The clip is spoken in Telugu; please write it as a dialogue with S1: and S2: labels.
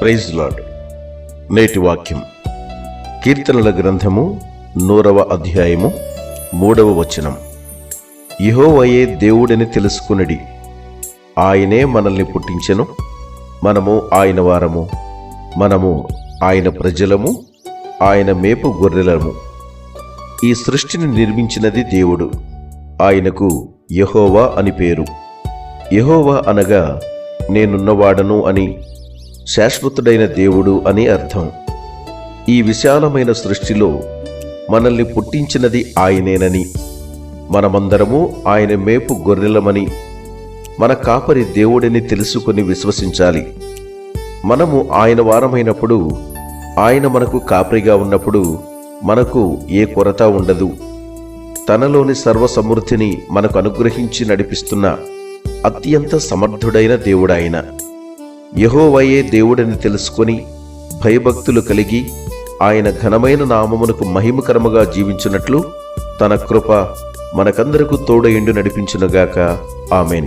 S1: ప్రైజ్ లాడ్ నేటి వాక్యం. కీర్తనల గ్రంథము నూరవ అధ్యాయము మూడవ వచనం. యెహోవాయే దేవుడని తెలుసుకునడి. ఆయనే మనల్ని పుట్టించెను. మనము ఆయన వారము. మనము ఆయన ప్రజలము. ఆయన మేపు గొర్రెలము. ఈ సృష్టిని నిర్మించినది దేవుడు. ఆయనకు యహోవా అని పేరు. యహోవా అనగా నేనున్నవాడను అని శాశ్వతుడైన దేవుడు అని అర్థం. ఈ విశాలమైన సృష్టిలో మనల్ని పుట్టించినది ఆయనేనని మనమందరము ఆయన మేపు గొర్రెలమని మన కాపరి దేవుడిని తెలుసుకొని విశ్వసించాలి. మనము ఆయన వారమైనప్పుడు ఆయన మనకు కాపరిగా ఉన్నప్పుడు మనకు ఏ కొరత ఉండదు. తనలోని సర్వ సమృద్ధిని మనకు అనుగ్రహించి నడిపిస్తున్న అత్యంత సమర్థుడైన దేవుడాయన యహోవయే దేవుడని తెలుసుకొని భయభక్తులు కలిగి ఆయన ఘనమైన నామమునకు మహిమకరముగా జీవించినట్లు తన కృప మనకందరకు తోడయిండు నడిపించునుగాక. ఆమెన్.